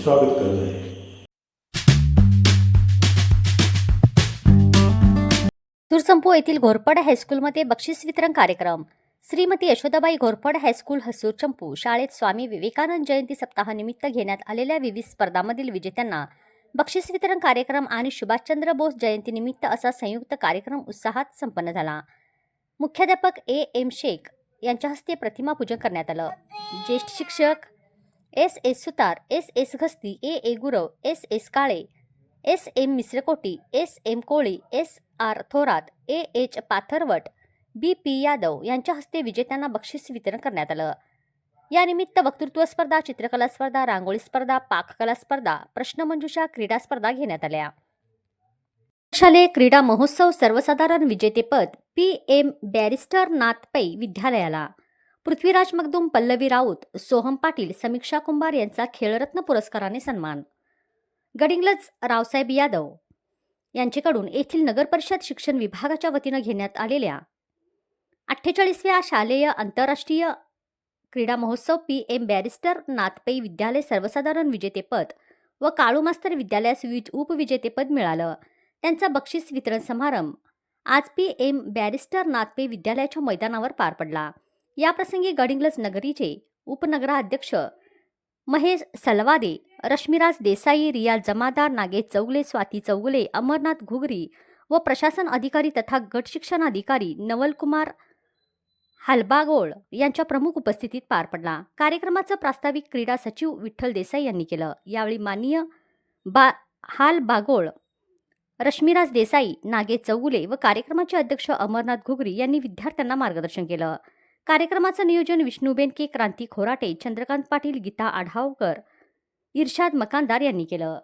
आपणा सर्वांचे स्वागत करत आहे. येथील घोरपड हायस्कूलमध्ये बक्षीस वितरण कार्यक्रम. श्रीमती यशोदाबाई घोरपड हायस्कूल हसूर चंपू शाळेत स्वामी विवेकानंद जयंती सप्ताहानिमित्त घेण्यात आलेल्या विविध स्पर्धांमधील विजेत्यांना बक्षीस वितरण कार्यक्रम आणि सुभाषचंद्र बोस जयंतीनिमित्त असा संयुक्त कार्यक्रम उत्साहात संपन्न झाला. मुख्याध्यापक ए एम शेख यांच्या हस्ते प्रतिमा पूजन करण्यात आलं. ज्येष्ठ शिक्षक S S Sutar S S Ghasti A A Gurav S S Kale S M Mishrakoti S M Koli S R Thorat A H Patharwat B P Yadav यांच्या हस्ते विजेत्यांना बक्षीस वितरण करण्यात आलं. यानिमित्त वक्तृत्व स्पर्धा चित्रकला स्पर्धा रांगोळी स्पर्धा पाककला स्पर्धा प्रश्नमंजुषा क्रीडा स्पर्धा घेण्यात आल्या. शालेय क्रीडा महोत्सव सर्वसाधारण विजेतेपद P M barrister Nath Pai विद्यालयाला. Prithviraj Magdum Pallavi Raut Soham Patil Samiksha Kumbhar यांचा खेळरत्न पुरस्काराने सन्मान. गडिंगलज रावसाहेब यादव यांच्याकडून येथील नगरपरिषद शिक्षण विभागाच्या वतीनं घेण्यात आलेल्या अठ्ठेचाळीसव्या शालेय आंतरराष्ट्रीय क्रीडा महोत्सव पी एम बॅरिस्टर नाथपै विद्यालय सर्वसाधारण विजेतेपद व काळू मास्तर विद्यालयास विज उपविजेतेपद मिळालं. त्यांचा बक्षीस वितरण समारंभ आज पी एम बॅरिस्टर नाथपे विद्यालयाच्या मैदानावर पार पडला. याप्रसंगी गडिंग्लज नगरीचे उपनगराध्यक्ष महेश सलवादे रश्मिराज देसाई रिया जमादार नागेश चौगले स्वाती चौगुले अमरनाथ घुगरी व प्रशासन अधिकारी तथा गट शिक्षण अधिकारी नवलकुमार हालबागोळ यांच्या प्रमुख उपस्थितीत पार पडला. कार्यक्रमाचं प्रास्ताविक क्रीडा सचिव विठ्ठल देसाई यांनी केलं. यावेळी माननीय बा हाल बागोळ रश्मिराज देसाई नागेश चौगुले व कार्यक्रमाचे अध्यक्ष अमरनाथ घुगरी यांनी विद्यार्थ्यांना मार्गदर्शन केलं. कार्यक्रमाचं नियोजन विष्णुबेन के. क्रांती खोराटे चंद्रकांत पाटील गीता आढावकर इर्शाद मकानदार यांनी केलं.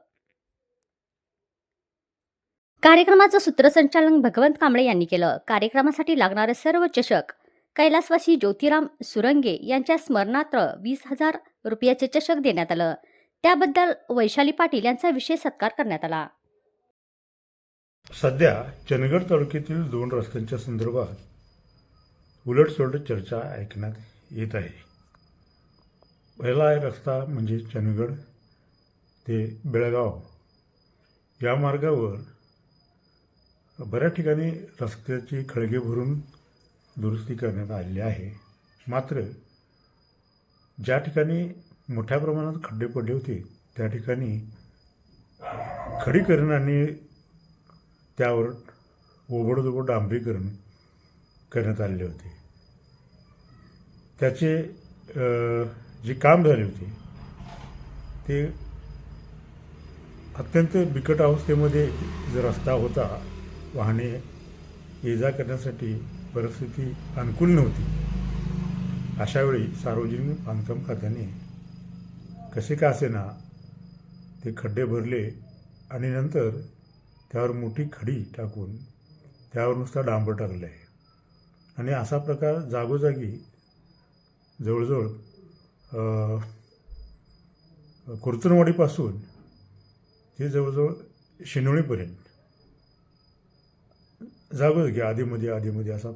कार्यक्रमाचं सूत्रसंचालन भगवंत कांबळे यांनी केलं. कार्यक्रमासाठी लागणारे सर्व चषक कैलासवासी ज्योतिराम सुरंगे यांच्या स्मरणार्थ वीस हजार रुपयाचे चषक देण्यात आलं. त्याबद्दल वैशाली पाटील यांचा विशेष सत्कार करण्यात आला. सध्या चंदगड तालुक्यातील दोन रस्त्यांच्या संदर्भात उलटसुलट चर्चा ऐकण्यात येत आहे. पहिला रस्ता म्हणजे चंदगड ते बेळगाव. या मार्गावर बऱ्याच ठिकाणी रस्त्याची खळगे भरून दुरुस्ती करण्यात आलेली आहे. मात्र ज्या ठिकाणी मोठ्या प्रमाणात खड्डे पडले होते त्या ठिकाणी खडीकरण आणि त्यावर ओबडधोबड डांबरीकरण करण्यात आलेले होते. त्याचे जे काम झाले होते ते अत्यंत बिकट अवस्थेमध्ये जो रस्ता होता वाहने ये जा करण्यासाठी परिस्थिती अनुकूल नव्हती. अशावेळी सार्वजनिक बांधकाम खात्याने कसे का असेना ते खड्डे भरले आणि नंतर त्यावर मोठी खडी टाकून त्यावर नुसता डांबर टाकलं आहे आणि असा प्रकार जागोजागी जवळजवळ अ, कुर्तनवाडीपासून ते जवळजवळ शिनोळीपर्यंत. जागोजागी आधीमध्ये आधीमध्ये असा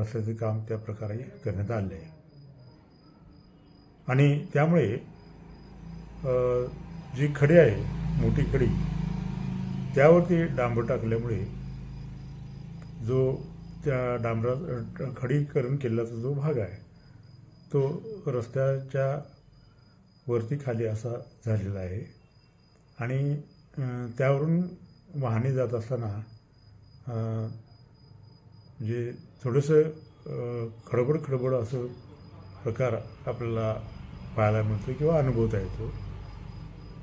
रस्त्याचं काम त्या प्रकारे करण्यात आलं आहे आणि त्यामुळे जी खडी आहे मोठी खडी त्यावरती डांबर टाकल्यामुळे जो त्या डांबरा खडीकरण केल्याचा जो भाग आहे तो रस्त्याच्या वरती खाली असा झालेला आहे. आणि त्यावरून वाहने जात असताना जे थोडंसं खडबड खडबड असं प्रकार आपल्याला पाहायला मिळतो किंवा अनुभवता येतो.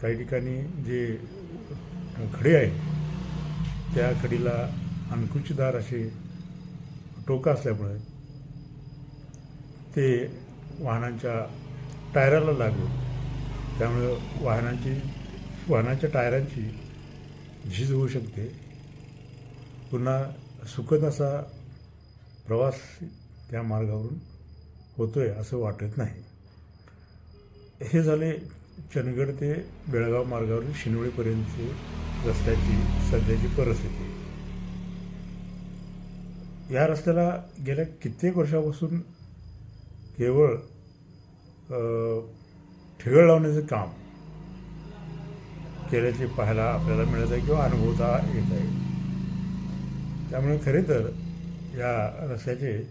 काही ठिकाणी जे खडी आहे त्या खडीला अंकुचदार असे टोकं असल्यामुळे ते वाहनांच्या टायराला लागून त्यामुळं वाहनांची वाहनाच्या टायरांची झीज होऊ शकते. पुन्हा सुखद असा प्रवास त्या मार्गावरून होतो आहे असं वाटत नाही. हे झाले चंदगड ते बेळगाव मार्गावरील शिनोळीपर्यंतची रस्त्याची सध्याची परिस्थिती. या रस्त्याला गेल्या कित्येक वर्षापासून केवळ अ, ठिगळ लावण्याचं काम केल्याचे पाहायला आपल्याला मिळत आहे किंवा अनुभवता येत आहे. त्यामुळे खरे तर या रस्त्याचे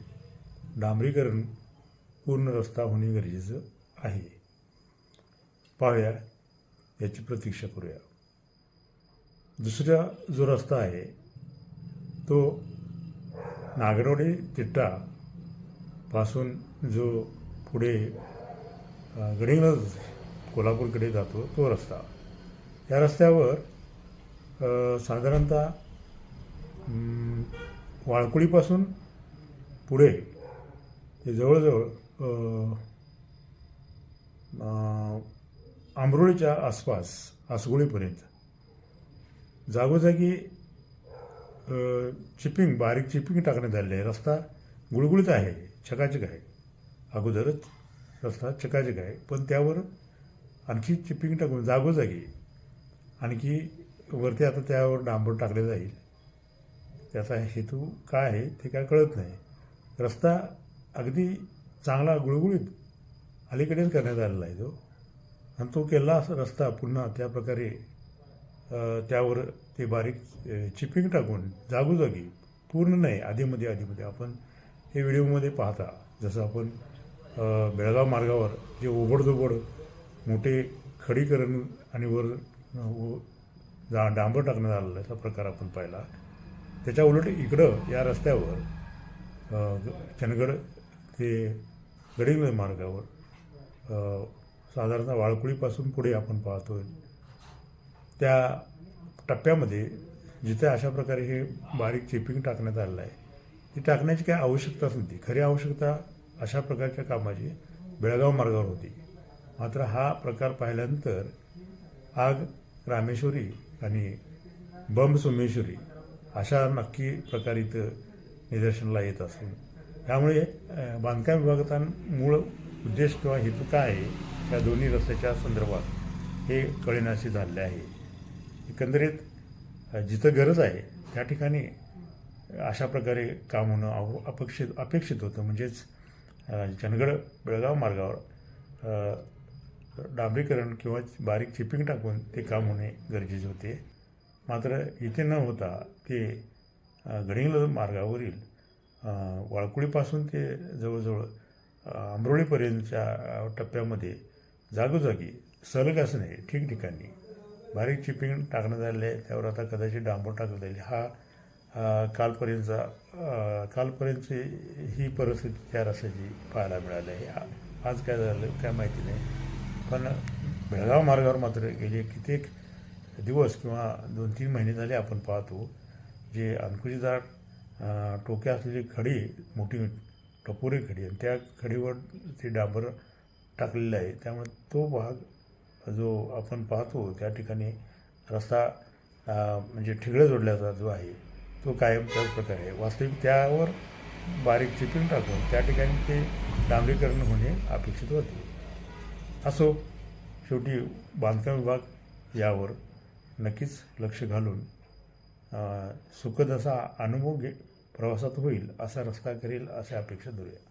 डांबरीकरण पूर्ण रस्ता होणे गरजेचं आहे. पाहूया याची प्रतीक्षा करूया. दुसरा जो रस्ता आहे तो नागरोडे तिट्टा पासून जो पुढे अ, कोल्हापूरकडे जातो तो रस्ता. या रस्त्यावर साधारणतः वाळकुडीपासून वाळकुळीपासून पुढे ते जवळजवळ आंबरोळीच्या आसपास आसगोळीपर्यंत. जागोजागी चिपिंग बारीक चिपिंग टाकण्यात आलेली आहे. रस्ता गुळगुळीत आहे चकाचक आहे. अगोदरच रस्ता चकाचक आहे. पण त्यावर आणखी चिपिंग टाकून जागोजागी आणखी वरती आता त्यावर डांबर टाकले जाईल. त्याचा हेतू काय आहे ते काय कळत नाही. रस्ता अगदी चांगला गुळगुळीत अलीकडेच करण्यात आलेला आहे तो. आणि तो केला रस्ता पुन्हा त्या प्रकारे त्यावर ते बारीक चिपिंग टाकून जागोजागी पूर्ण नाही आधीमध्ये आधीमध्ये आपण हे व्हिडिओमध्ये पाहता जसं आपण बेळगाव मार्गावर जे ओबडधोबड मोठे खडीकरण आणि वर व- जा डांबर टाकण्यात आलेला असा प्रकार आपण पाहिला. त्याच्या उलट इकडं या रस्त्यावर चनगड ग- चंदगड ते गडिंग मार्गावर साधारणतः वाळकुळीपासून पुढे आपण पाहतो त्या टप्प्यामध्ये जिथे अशा प्रकारे हे बारीक चेपिंग टाकण्यात आलेलं आहे ती टाकण्याची काही आवश्यकताच नव्हती. खरी आवश्यकता अशा प्रकारच्या कामाची बेळगाव मार्गावर होती. मात्र हा प्रकार पाहिल्यानंतर आग रामेश्वरी आणि बंब सोमेश्वरी अशा नक्की प्रकार इथं निदर्शनाला येत असून त्यामुळे बांधकाम विभागाचा मूळ उद्देश किंवा हेतू काय आहे या दोन्ही रस्त्याच्या संदर्भात हे कळेनाशी झाले आहे. एकंदरीत जिथं गरज आहे त्या ठिकाणी अशा प्रकारे काम होणं अव- अपेक्षित अपेक्षित होतं. म्हणजेच जनगड चंदगड बेळगाव मार्गावर डांबरीकरण किंवा बारीक चिपिंग टाकून ते काम होणे गरजेचे होते. मात्र इथे न होता ते गडिंगल मार्गावरील वाळकुळीपासून ते जवळजवळ आंबरोळीपर्यंतच्या टप्प्यामध्ये जागोजागी सलग असणे ठिकठिकाणी बारीक चिपिंग टाकण्यात आलेले आहे त्यावर आता कदाचित डांबर टाकण्यात आले हा कालपर्यंतचा कालपर्यंतची ही परिस्थिती त्या रस्त्याची पाहायला मिळाली आहे. आज काय झालं काय माहिती नाही. पण बेळगाव मार्गावर मात्र गेले कित्येक दिवस किंवा दोन तीन महिने झाले आपण पाहतो जे अंकुशीदार टोक्या असलेली खडी मोठी टपोरी खडी आणि त्या खडीवर ते डांबर टाकलेलं आहे. त्यामुळे तो भाग जो आपण पाहतो त्या ठिकाणी रस्ता म्हणजे ठिगळं जोडल्याचा जो आहे तो कायम त्याच प्रकारे आहे. वास्तविक त्यावर बारीक चिपिंग टाकून त्या ठिकाणी ते डांबरीकरण होणे अपेक्षित होते. असो शेवटी बांधकाम विभाग यावर नक्कीच लक्ष घालून सुखद असा अनुभव घे प्रवासात होईल असा रस्ता करेल अशा अपेक्षा धरूया.